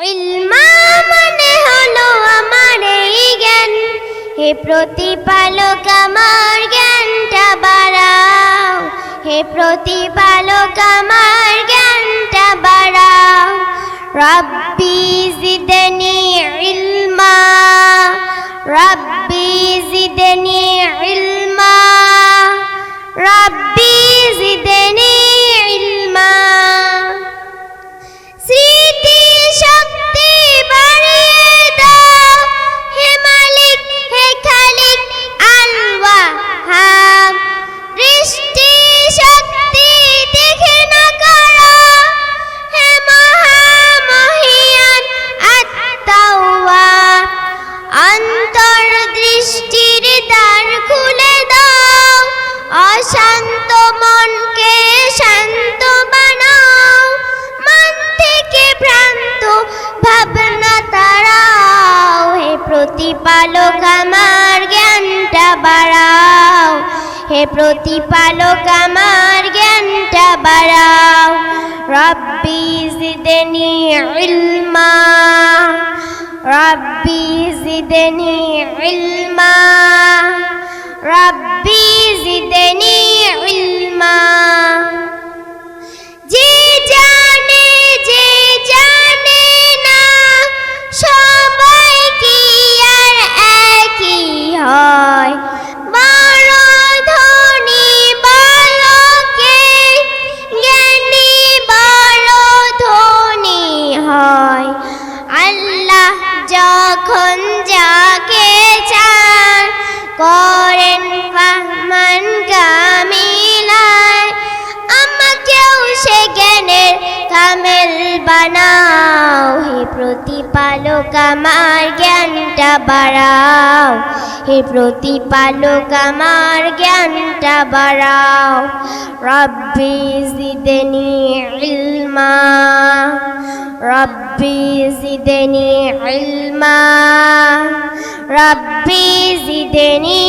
ইলমা মানে প্রতিপালক, আমার জ্ঞানটা বাড়াও। হে প্রতিপালক, আমার জ্ঞানটা বাড়াও। রব্বি জিদনি ইলমা। রব্বি জিদনি প্রতিপালক আমার জ্ঞানটা বাড়াও। হে প্রতিপালক আমার জ্ঞানটা বাড়াও। রব্বি জিদনি ইলমা। রব্বি জিদনি ইলমা। প্রতিপালক আমার জ্ঞানটা বাড়াও। হে প্রতিপালক আমার জ্ঞানটা বাড়াও। রব্বি জিদনি ইলমা। রব্বি জিদনি ইলমা। রব্বি জিদনি